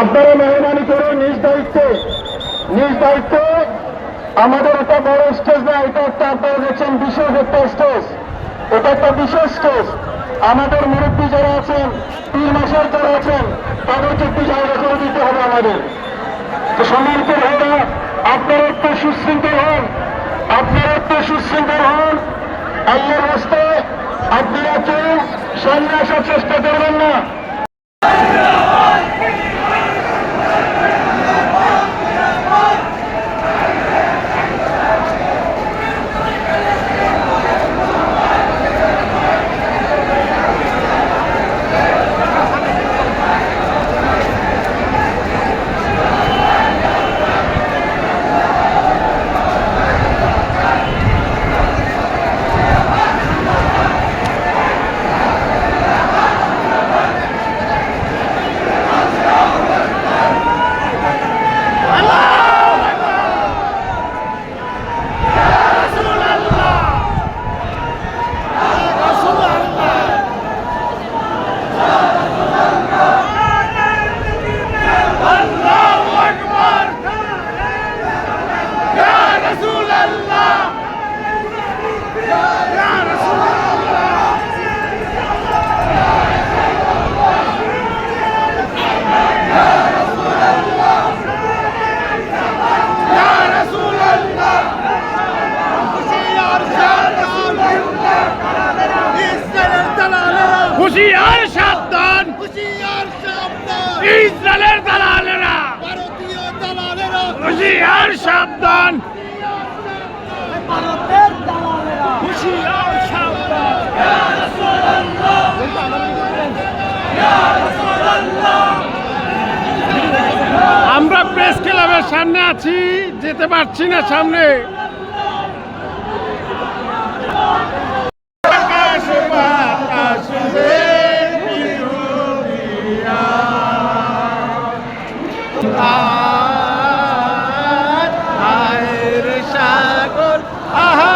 আপনারা মেহরবানি করে নিজ দায়িত্বে নিজ দায়িত্বে আমাদের এটা বড় স্টেজ না, এটা একটা আপনারা দেখছেন বিশেষ একটা স্টেজ এটা একটা বিশেষ স্টেজ আমাদের মুরব্বী যারা আছেন তিন মাসের যারা আছেন, তাদেরকে একটু জায়গা করে দিতে হবে আমাদের। তো সম্মানিত ভাইরা, আপনারা একটু সুশৃঙ্খল হন। আপনারা একটু সুশৃঙ্খল হন। আল্লাহর রাস্তায় আপনারা কেউ সামনে চেষ্টা করবেন না। হুশিয়ার সাবধান। হুশিয়ার সাবধান। ইসরায়েলের দালালেরা। ভারতীয় দালালেরা। হুশিয়ার সাবধান। ভারতের দালালেরা। হুশিয়ার সাবধান। ইয়া রাসূলুল্লাহ ইয়া রাসূলুল্লাহ আমরা প্রেস ক্লাবের সামনে আছি যেতে পারছি না সামনে। Aha!